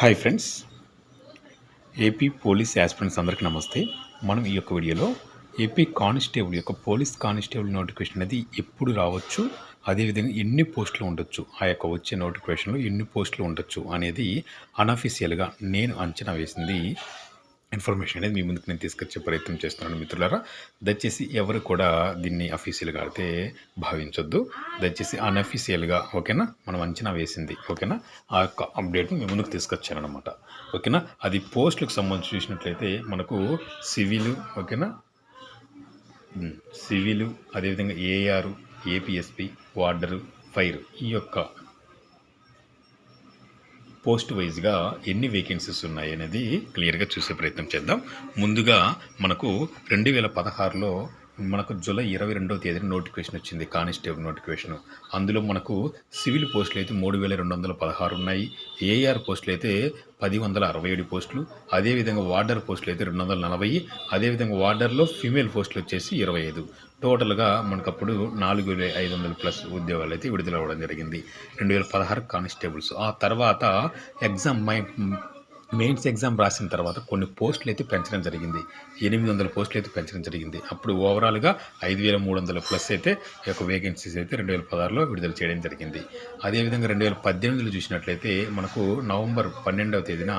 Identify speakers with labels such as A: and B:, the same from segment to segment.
A: Hi friends. AP police aspirants అందరికీ నమస్తే. మనం ఈ యొక్క వీడియోలో ఏపీ కానిస్టేబుల్ యొక్క పోలీస్ కానిస్టేబుల్ నోటిఫికేషన్ అనేది ఎప్పుడు రావచ్చు అదేవిధంగా ఎన్ని పోస్టులు ఉండొచ్చు ఆ యొక్క వచ్చే నోటిఫికేషన్లో ఎన్ని పోస్టులు ఉండొచ్చు అనేది అన్అఫీషియల్గా నేను అంచనా వేసింది ఇన్ఫర్మేషన్ అనేది మీ ముందుకు నేను తీసుకొచ్చే ప్రయత్నం చేస్తున్నాను మిత్రులారా. దయచేసి ఎవరు కూడా దీన్ని అఫీషియల్గా అయితే భావించొద్దు. దయచేసి అన్అఫీషియల్గా ఓకేనా? మనం అంచనా వేసింది ఓకేనా? ఆ యొక్క అప్డేట్ని మీ ముందుకు తీసుకొచ్చాను అనమాట ఓకేనా? అది పోస్టులకు సంబంధించి చూసినట్లయితే మనకు సివిల్ ఓకేనా? సివిలు అదేవిధంగా ఏఆర్ ఏపీఎస్పి వార్డరు ఫైర్ ఈ యొక్క పోస్ట్ వైజ్గా ఎన్ని వేకెన్సీస్ ఉన్నాయి అనేది క్లియర్గా చూసే ప్రయత్నం చేద్దాం. ముందుగా మనకు రెండు వేల పదహారులో మనకు జూలై ఇరవై రెండవ తేదీన నోటిఫికేషన్ వచ్చింది కానిస్టేబుల్ నోటిఫికేషన్. అందులో మనకు సివిల్ పోస్టులు అయితే మూడు వేల రెండు వందల పదహారు ఉన్నాయి. ఏఆర్ పోస్టులు అయితే పది వందల అరవై ఏడు పోస్టులు. అదేవిధంగా వార్డర్ పోస్టులు అయితే రెండు వందల నలభై. అదేవిధంగా వార్డర్లో ఫీమేల్ పోస్టులు వచ్చేసి ఇరవై ఐదు. టోటల్గా మనకప్పుడు నాలుగు వేల ఐదు వందల ప్లస్ ఉద్యోగాలు అయితే విడుదల అవ్వడం జరిగింది. రెండు వేల పదహారు కానిస్టేబుల్స్. ఆ తర్వాత ఎగ్జామ్ మై మెయిన్స్ ఎగ్జామ్ రాసిన తర్వాత కొన్ని పోస్టులు అయితే పెంచడం జరిగింది. ఎనిమిది వందల పోస్టులు అయితే పెంచడం జరిగింది. అప్పుడు ఓవరాల్గా ఐదు వేల మూడు వందల ప్లస్ అయితే ఈ యొక్క వేకెన్సీస్ అయితే రెండు వేల పదహారులో విడుదల చేయడం జరిగింది. అదేవిధంగా రెండు వేల పద్దెనిమిదిలో చూసినట్లయితే మనకు నవంబర్ పన్నెండవ తేదీన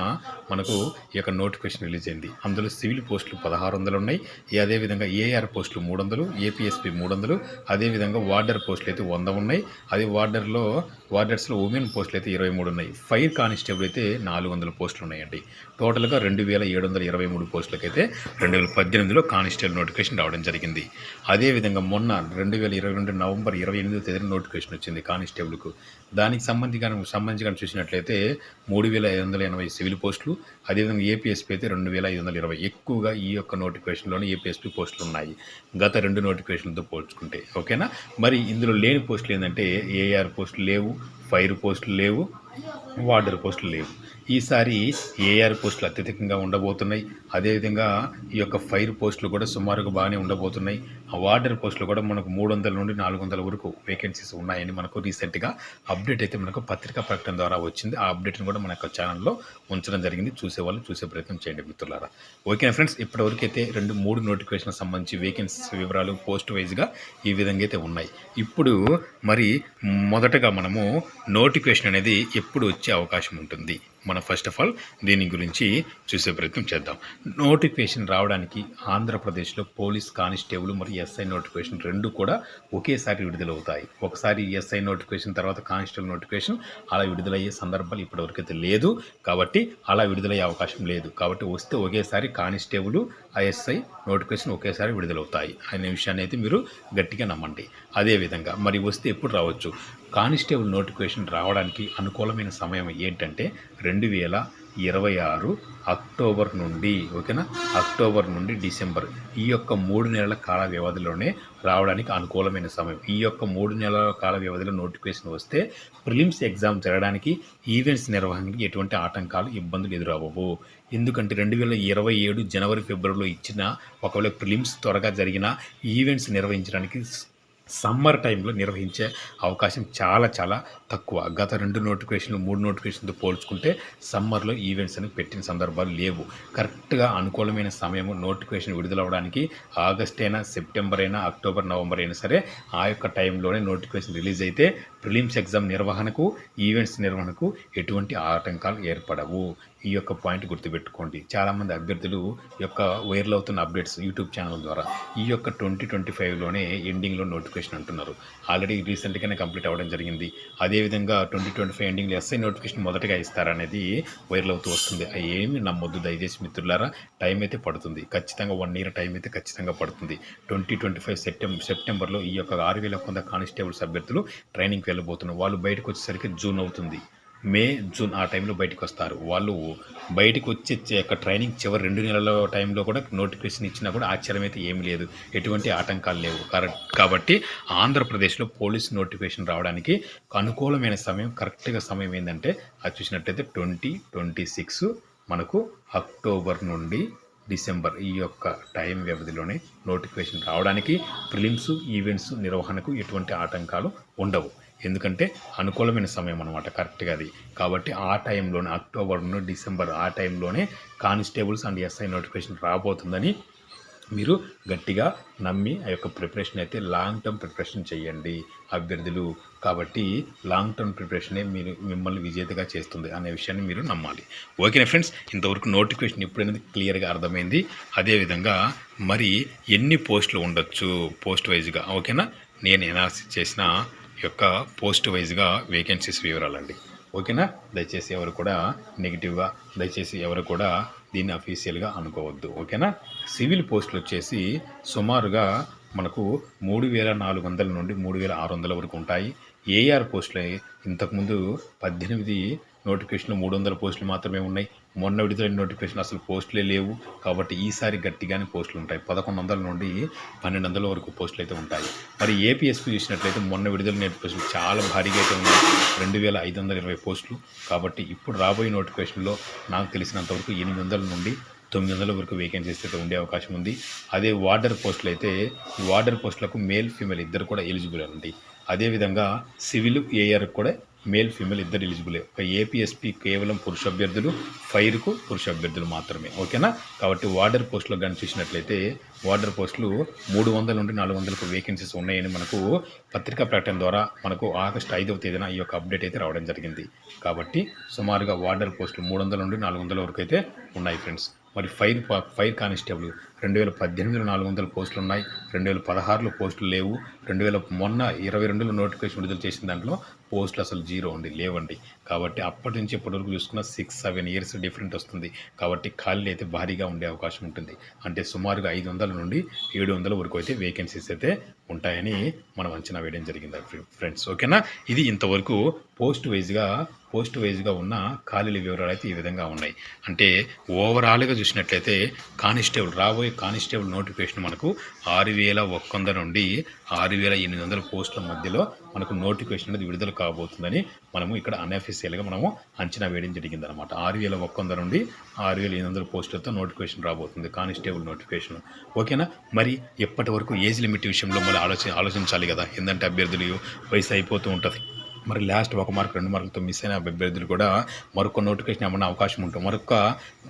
A: మనకు ఈ యొక్క నోటిఫికేషన్ రిలీజ్ అయింది. అందులో సివిల్ పోస్టులు పదహారు వందలు ఉన్నాయి. అదేవిధంగా ఏఆర్ పోస్టులు మూడు వందలు ఏపీఎస్పి మూడు వందలు అదేవిధంగా వార్డర్ పోస్టులు అయితే వంద ఉన్నాయి. అదే వార్డర్లో వార్డర్స్లో ఉమెన్ పోస్టులు అయితే ఇరవై మూడు ఉన్నాయి. ఫైర్ కానిస్టేబుల్ అయితే నాలుగు వందల పోస్టులు ఉన్నాయండి టోటల్గా రెండు వేల ఏడు వందల ఇరవై మూడు పోస్టులకైతే రెండు వేల పద్దెనిమిదిలో కానిస్టేబుల్ నోటిఫికేషన్ రావడం జరిగింది. అదేవిధంగా మొన్న రెండు వేల ఇరవై రెండు నవంబర్ ఇరవై ఎనిమిదో తేదీన నోటిఫికేషన్ వచ్చింది కానిస్టేబుల్కు. దానికి సంబంధించి కనుక సంబంధించి చూసినట్లయితే మూడు వేల ఐదు వందల ఎనభై సివిల్ పోస్టులు అదేవిధంగా ఏపీఎస్పీ అయితే రెండు వేల ఐదు వందల ఇరవై. ఎక్కువగా ఈ యొక్క నోటిఫికేషన్లోనే ఏపీఎస్పీ పోస్టులు ఉన్నాయి. గత రెండు నోటిఫికేషన్లతో పోల్చుకుంటే ఓకేనా? మరి ఇందులో లేని పోస్టులు ఏంటంటే ఏఆర్ పోస్టులు లేవు ఫైర్ పోస్టులు లేవు వార్డర్ పోస్టులు లేవు. ఈసారి ఏఆర్ పోస్టులు అత్యధికంగా ఉండబోతున్నాయి. అదేవిధంగా ఈ యొక్క ఫైర్ పోస్టులు కూడా సుమారుగా బాగానే ఉండబోతున్నాయి. ఆ వార్డర్ పోస్టులు కూడా మనకు మూడు వందల నుండి నాలుగు వందల వరకు వేకెన్సీస్ ఉన్నాయని మనకు రీసెంట్గా అప్డేట్ అయితే మనకు పత్రికా ప్రకటన ద్వారా వచ్చింది. ఆ అప్డేట్ని కూడా మన యొక్క ఛానల్లో ఉంచడం జరిగింది. చూసేవాళ్ళు చూసే ప్రయత్నం చేయండి మిత్రులారా. Okay friends? ఇప్పటివరకు అయితే రెండు మూడు నోటిఫికేషన్ సంబంధించి వేకెన్సీస్ వివరాలు పోస్ట్ వైజ్గా ఈ విధంగా అయితే ఉన్నాయి. ఇప్పుడు మరి మొదటగా మనము నోటిఫికేషన్ అనేది ఎప్పుడు వచ్చే అవకాశం ఉంటుంది? మనం ఫస్ట్ ఆఫ్ ఆల్ దీని గురించి చూసే ప్రయత్నం చేద్దాం. నోటిఫికేషన్ రావడానికి ఆంధ్రప్రదేశ్లో పోలీస్ కానిస్టేబుల్ మరియు ఎస్ఐ నోటిఫికేషన్ రెండు కూడా ఒకేసారి విడుదలవుతాయి. ఒకసారి ఎస్ఐ నోటిఫికేషన్ తర్వాత కానిస్టేబుల్ నోటిఫికేషన్ అలా విడుదలయ్యే సందర్భాలు ఇప్పటివరకు అయితే లేదు. కాబట్టి అలా విడుదలయ్యే అవకాశం లేదు. కాబట్టి వస్తే ఒకేసారి కానిస్టేబుల్ ఐఎస్ఐ నోటిఫికేషన్ ఒకేసారి విడుదలవుతాయి అనే విషయాన్ని అయితే మీరు గట్టిగా నమ్మండి. అదేవిధంగా మరి వస్తే ఎప్పుడు రావచ్చు? కానిస్టేబుల్ నోటిఫికేషన్ రావడానికి అనుకూలమైన సమయం ఏంటంటే రెండు వేల ఇరవై ఆరు అక్టోబర్ నుండి ఓకేనా? అక్టోబర్ నుండి డిసెంబర్. ఈ యొక్క మూడు నెలల కాల వ్యవధిలోనే రావడానికి అనుకూలమైన సమయం. ఈ యొక్క మూడు నెలల కాల వ్యవధిలో నోటిఫికేషన్ వస్తే ప్రిలిమ్స్ ఎగ్జామ్ జరగడానికి ఈవెంట్స్ నిర్వహణకి ఎటువంటి ఆటంకాలు ఇబ్బందులు ఎదురవ్వవు. ఎందుకంటే రెండు వేల ఇరవై ఏడు జనవరి ఫిబ్రవరిలో ఇచ్చిన ఒకవేళ ప్రిలిమ్స్ త్వరగా జరిగిన ఈవెంట్స్ నిర్వహించడానికి సమ్మర్ టైంలో నిర్వహించే అవకాశం చాలా చాలా తక్కువ. గత రెండు నోటిఫికేషన్లు మూడు నోటిఫికేషన్తో పోల్చుకుంటే సమ్మర్లో ఈవెంట్స్ అని పెట్టిన సందర్భాలు లేవు. కరెక్ట్గా అనుకూలమైన సమయం నోటిఫికేషన్ విడుదలవ్వడానికి ఆగస్ట్ అయినా సెప్టెంబర్ అయినా అక్టోబర్ నవంబర్ అయినా సరే ఆ యొక్క టైంలోనే నోటిఫికేషన్ రిలీజ్ అయితే ప్రిలిమ్స్ ఎగ్జామ్ నిర్వహణకు ఈవెంట్స్ నిర్వహణకు ఎటువంటి ఆటంకాలు ఏర్పడవు. ఈ యొక్క పాయింట్ గుర్తుపెట్టుకోండి. చాలామంది అభ్యర్థులు యొక్క వైరల్ అవుతున్న అప్డేట్స్ యూట్యూబ్ ఛానల్ ద్వారా ఈ యొక్క ట్వంటీ ట్వంటీ ఫైవ్లోనే ఎండింగ్లో నోటిఫికేషన్ అంటున్నారు. ఆల్రెడీ రీసెంట్గానే కంప్లీట్ అవ్వడం జరిగింది. అదేవిధంగా ట్వంటీ ట్వంటీ ఫైవ్ ఎండింగ్లో ఎస్ఐ నోటిఫికేషన్ మొదటగా ఇస్తారనేది వైరల్ అవుతూ వస్తుంది. అవి ఏమి నమ్మొద్దు దయచేసి మిత్రులారా టైం అయితే పడుతుంది. ఖచ్చితంగా వన్ ఇయర్ టైం అయితే ఖచ్చితంగా పడుతుంది. ట్వంటీ ట్వంటీ ఫైవ్ సెప్టెంబర్ సెప్టెంబర్లో ఈ యొక్క ఆరు వేల కొంత కానిస్టేబుల్స్ అభ్యర్థులు ట్రైనింగ్కి వెళ్ళబోతున్నారు వాళ్ళు బయటకు వచ్చేసరికి జూన్ అవుతుంది. మే జూన్ ఆ టైంలో బయటకు వస్తారు వాళ్ళు బయటకు వచ్చే యొక్క ట్రైనింగ్ చివరి రెండు నెలల టైంలో కూడా నోటిఫికేషన్ ఇచ్చినా కూడా ఆశ్చర్యం అయితే ఏమీ లేదు. ఎటువంటి ఆటంకాలు లేవు. కరెక్ట్ కాబట్టి ఆంధ్రప్రదేశ్లో పోలీస్ నోటిఫికేషన్ రావడానికి అనుకూలమైన సమయం కరెక్ట్గా సమయం ఏంటంటే అది చూసినట్టయితే ట్వంటీ ట్వంటీ సిక్స్ మనకు అక్టోబర్ నుండి డిసెంబర్ ఈ యొక్క టైం వ్యవధిలోనే నోటిఫికేషన్ రావడానికి ప్రిలిమ్స్ ఈవెంట్స్ నిర్వహణకు ఎటువంటి ఆటంకాలు ఉండవు. ఎందుకంటే అనుకూలమైన సమయం అనమాట కరెక్ట్గా అది. కాబట్టి ఆ టైంలోనే అక్టోబర్ నుండి డిసెంబర్ ఆ టైంలోనే కానిస్టేబుల్స్ అండ్ ఎస్ఐ నోటిఫికేషన్ రాబోతుందని మీరు గట్టిగా నమ్మి ఆ యొక్క ప్రిపరేషన్ అయితే లాంగ్ టర్మ్ ప్రిపరేషన్ చేయండి అభ్యర్థులు. కాబట్టి లాంగ్ టర్మ్ ప్రిపరేషనే మీరు మిమ్మల్ని విజేతగా చేస్తుంది అనే విషయాన్ని మీరు నమ్మాలి. ఓకేనా ఫ్రెండ్స్? ఇంతవరకు నోటిఫికేషన్ ఎప్పుడైనది క్లియర్గా అర్థమైంది. అదేవిధంగా మరి ఎన్ని పోస్టులు ఉండొచ్చు పోస్ట్ వైజ్గా? ఓకేనా? నేను ఎనాలిసిస్ చేసిన యొక్క పోస్ట్ వైజ్గా వేకెన్సీస్ వివరాలండి. ఓకేనా? దయచేసి ఎవరు కూడా నెగిటివ్గా దయచేసి ఎవరు కూడా దీన్ని అఫీషియల్గా అనుకోవద్దు. ఓకేనా? సివిల్ పోస్టులు వచ్చేసి సుమారుగా మనకు మూడు వేల నాలుగు వందల నుండి మూడు వేల ఆరు వందల వరకు ఉంటాయి. ఏఆర్ పోస్టులు ఇంతకుముందు పద్దెనిమిది నోటిఫికేషన్లు మూడు వందల పోస్టులు మాత్రమే ఉన్నాయి. మొన్న విడుదలైన నోటిఫికేషన్ అసలు పోస్టులే లేవు. కాబట్టి ఈసారి గట్టిగానే పోస్టులు ఉంటాయి. పదకొండు వందల నుండి పన్నెండు వందల వరకు పోస్టులు అయితే ఉంటాయి. మరి ఏపీఎస్పీ చూసినట్లయితే మొన్న విడుదల నోటిఫికేషన్ చాలా భారీగా అయితే ఉన్నాయి. రెండు వేల ఐదు వందల ఇరవై పోస్టులు. కాబట్టి ఇప్పుడు రాబోయే నోటిఫికేషన్లో నాకు తెలిసినంతవరకు ఎనిమిది వందల నుండి తొమ్మిది వందల వరకు వేకెన్సీస్ అయితే ఉండే అవకాశం ఉంది. అదే వార్డర్ పోస్టులు అయితే ఈ వార్డర్ పోస్టులకు మేల్ ఫీమేల్ ఇద్దరు కూడా ఎలిజిబుల్ అండి. అదేవిధంగా సివిల్ ఏఆర్ కూడా మేల్ ఫీమేల్ ఇద్దరు ఎలిజిబులే. ఒక ఏపీఎస్పీ కేవలం పురుష అభ్యర్థులు ఫైర్కు పురుష అభ్యర్థులు మాత్రమే. ఓకేనా? కాబట్టి వార్డర్ పోస్టులో కానీ చూసినట్లయితే వార్డర్ పోస్టులు మూడు వందల నుండి నాలుగు వందలకు వేకెన్సీస్ ఉన్నాయని మనకు పత్రికా ప్రకటన ద్వారా మనకు ఆగస్టు ఐదవ తేదీన ఈ యొక్క అప్డేట్ అయితే రావడం జరిగింది. కాబట్టి సుమారుగా వార్డర్ పోస్టులు మూడు వందల నుండి నాలుగు వందల వరకు అయితే ఉన్నాయి ఫ్రెండ్స్. మరి ఫైర్ ఫైర్ కానిస్టేబుల్ రెండు వేల పద్దెనిమిదిలో నాలుగు వందల పోస్టులు ఉన్నాయి రెండు వేల పదహారులో పోస్టులు లేవు రెండు వేల మొన్న ఇరవై రెండులో నోటిఫికేషన్ విడుదల చేసిన దాంట్లో పోస్టులు అసలు జీరో అండి లేవండి. కాబట్టి అప్పటి నుంచి ఇప్పటి వరకు చూసుకున్న సిక్స్ సెవెన్ ఇయర్స్ డిఫరెంట్ వస్తుంది. కాబట్టి ఖాళీ అయితే భారీగా ఉండే అవకాశం ఉంటుంది. అంటే సుమారుగా ఐదు వందల నుండి ఏడు వందల వరకు అయితే వేకెన్సీస్ అయితే ఉంటాయని మనం అంచనా వేయడం జరిగింది ఫ్రెండ్స్. ఓకేనా? ఇది ఇంతవరకు పోస్ట్ వైజ్గా పోస్ట్ వైజ్గా ఉన్న ఖాళీల వివరాలు అయితే ఈ విధంగా ఉన్నాయి. అంటే ఓవరాల్గా చూసినట్లయితే కానిస్టేబుల్ రాబోయే కానిస్టేబుల్ నోటిఫికేషన్ మనకు ఆరు వేల ఒక్క నుండి ఆరు వేల ఎనిమిది వందల పోస్టుల మధ్యలో మనకు నోటిఫికేషన్ అనేది విడుదల కాబోతుందని మనము ఇక్కడ అన్అఫీషియల్గా మనము అంచనా వేయడం జరిగింది అనమాట ఆరు వేల ఒక్క నుండి ఆరు వేల ఎనిమిది వందల పోస్టులతో నోటిఫికేషన్ రాబోతుంది కానిస్టేబుల్ నోటిఫికేషన్. ఓకేనా? మరి ఎప్పటి వరకు ఏజ్ లిమిట్ విషయంలో మళ్ళీ ఆలోచన ఆలోచించాలి కదా? ఎందుకంటే అభ్యర్థులు వయసు అయిపోతూ ఉంటుంది. మరి లాస్ట్ ఒక మార్క్ రెండు మార్కులతో మిస్ అయిన అభ్యర్థులు కూడా మరొక నోటిఫికేషన్ ఏమన్నా అవకాశం ఉంటుంది. మరొక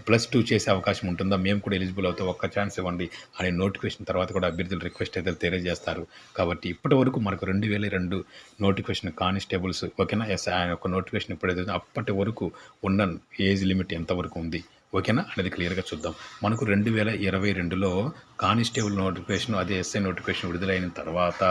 A: ప్లస్ టూ చేసే అవకాశం ఉంటుందా? మేము కూడా ఎలిజిబుల్ అవుతాం. ఒక్క ఛాన్స్ ఇవ్వండి అనే నోటిఫికేషన్ తర్వాత కూడా అభ్యర్థులు రిక్వెస్ట్ అయితే తెలియజేస్తారు. కాబట్టి ఇప్పటి వరకు మనకు రెండు వేల రెండు నోటిఫికేషన్ కానిస్టేబుల్స్ ఓకేనా ఎస్ ఆయన ఒక నోటిఫికేషన్ ఇప్పుడైతే అప్పటి వరకు ఉన్న ఏజ్ లిమిట్ ఎంతవరకు ఉంది? ఓకేనా అనేది క్లియర్గా చూద్దాం. మనకు రెండు వేల ఇరవై రెండులో కానిస్టేబుల్ నోటిఫికేషన్ అదే ఎస్ఐ నోటిఫికేషన్ విడుదలైన తర్వాత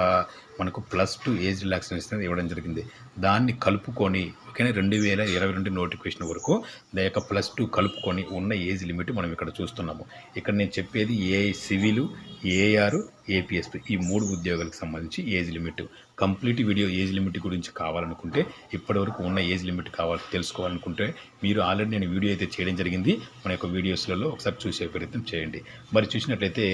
A: మనకు ప్లస్ టూ ఏజ్ రిలాక్సేషన్ ఇవ్వడం జరిగింది. దాన్ని కలుపుకొని ఓకేనా రెండు వేల ఇరవై రెండు నోటిఫికేషన్ వరకు దాని యొక్క ప్లస్ టూ కలుపుకొని ఉన్న ఏజ్ లిమిట్ మనం ఇక్కడ చూస్తున్నాము. ఇక్కడ నేను చెప్పేది ఏ సివిలు ఏఆర్ ఏపీఎస్పీ ఈ మూడు ఉద్యోగాలకు సంబంధించి age limit. Complete video age limit గురించి కావాలనుకుంటే ఇప్పటివరకు ఉన్న ఏజ్ లిమిట్ కావాలి తెలుసుకోవాలనుకుంటే మీరు ఆల్రెడీ నేను వీడియో అయితే చేయడం జరిగింది. మన యొక్క వీడియోస్లలో ఒకసారి చూసే ప్రయత్నం చేయండి. మరి చూసినట్లయితే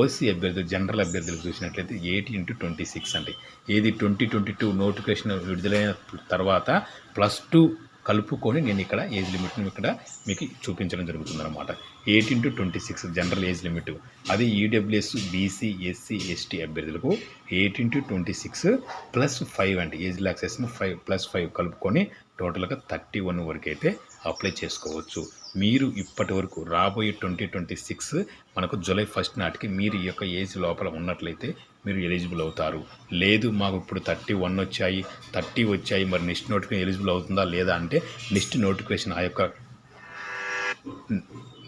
A: ఓసీ అభ్యర్థులు జనరల్ అభ్యర్థులకు చూసినట్లయితే ఎయిటీ ఇంటూ ట్వంటీ సిక్స్ అండి ఏది ట్వంటీ ట్వంటీ టూ నోటిఫికేషన్ విడుదలైన తర్వాత ప్లస్ టూ కలుపుకొని నేను ఇక్కడ ఏజ్ లిమిట్ను ఇక్కడ మీకు చూపించడం జరుగుతుంది అనమాట eighteen to twenty six general age limit. అది ఈడబ్ల్యూఎస్ బీసీ ఎస్సీ ఎస్టీ అభ్యర్థులకు eighteen to twenty six plus five అంటే age relaxation five plus five కలుపుకొని టోటల్గా థర్టీ వన్ వరకు అయితే అప్లై చేసుకోవచ్చు. మీరు ఇప్పటి వరకు రాబోయే ట్వంటీ ట్వంటీ సిక్స్ మనకు జూలై ఫస్ట్ నాటికి మీరు ఈ యొక్క ఏజ్ లోపల ఉన్నట్లయితే మీరు ఎలిజిబుల్ అవుతారు. లేదు మాకు ఇప్పుడు థర్టీ వన్ వచ్చాయి థర్టీ వచ్చాయి మరి నెక్స్ట్ నోటిఫికేషన్ ఎలిజిబుల్ అవుతుందా లేదా అంటే నెక్స్ట్ నోటిఫికేషన్ ఆ యొక్క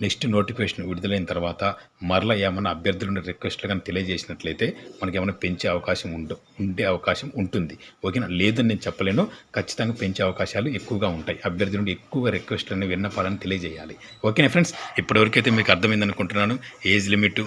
A: నెక్స్ట్ నోటిఫికేషన్ విడుదలైన తర్వాత మరలా ఏమైనా అభ్యర్థులను రిక్వెస్ట్లు కానీ తెలియజేసినట్లయితే మనకి ఏమైనా పెంచే అవకాశం ఉండు ఉండే అవకాశం ఉంటుంది. ఓకేనా? లేదని నేను చెప్పలేను. ఖచ్చితంగా పెంచే అవకాశాలు ఎక్కువగా ఉంటాయి. అభ్యర్థి నుండి ఎక్కువ రిక్వెస్ట్లను విన్నపాలని తెలియజేయాలి. ఓకేనా ఫ్రెండ్స్? ఇప్పటివరకైతే మీకు అర్థమైంది అనుకుంటున్నాను ఏజ్ లిమిట్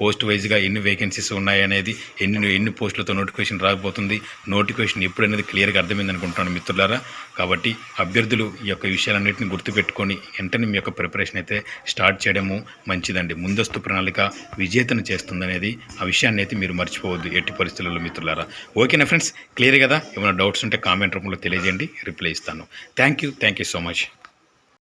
A: పోస్ట్ వైజ్గా ఎన్ని వేకెన్సీస్ ఉన్నాయనేది ఎన్ని ఎన్ని పోస్టులతో నోటిఫికేషన్ రాకపోతుంది నోటిఫికేషన్ ఎప్పుడు అనేది క్లియర్గా అర్థమైంది అనుకుంటున్నాను మిత్రులారా. కాబట్టి అభ్యర్థులు ఈ యొక్క విషయాలన్నింటినీ గుర్తుపెట్టుకొని వెంటనే మీ యొక్క ప్రిపరేషన్ అయితే స్టార్ట్ చేయడము మంచిదండి. ముందస్తు ప్రణాళిక విజేతను చేస్తుందనేది ఆ విషయాన్ని అయితే మీరు మర్చిపోవద్దు ఎట్టి పరిస్థితుల్లో మిత్రులారా. ఓకేనా ఫ్రెండ్స్? క్లియర్ కదా? ఏమైనా డౌట్స్ ఉంటే కామెంట్ రూపంలో తెలియజేయండి. రిప్లై ఇస్తాను. Thank you. Thank you so much.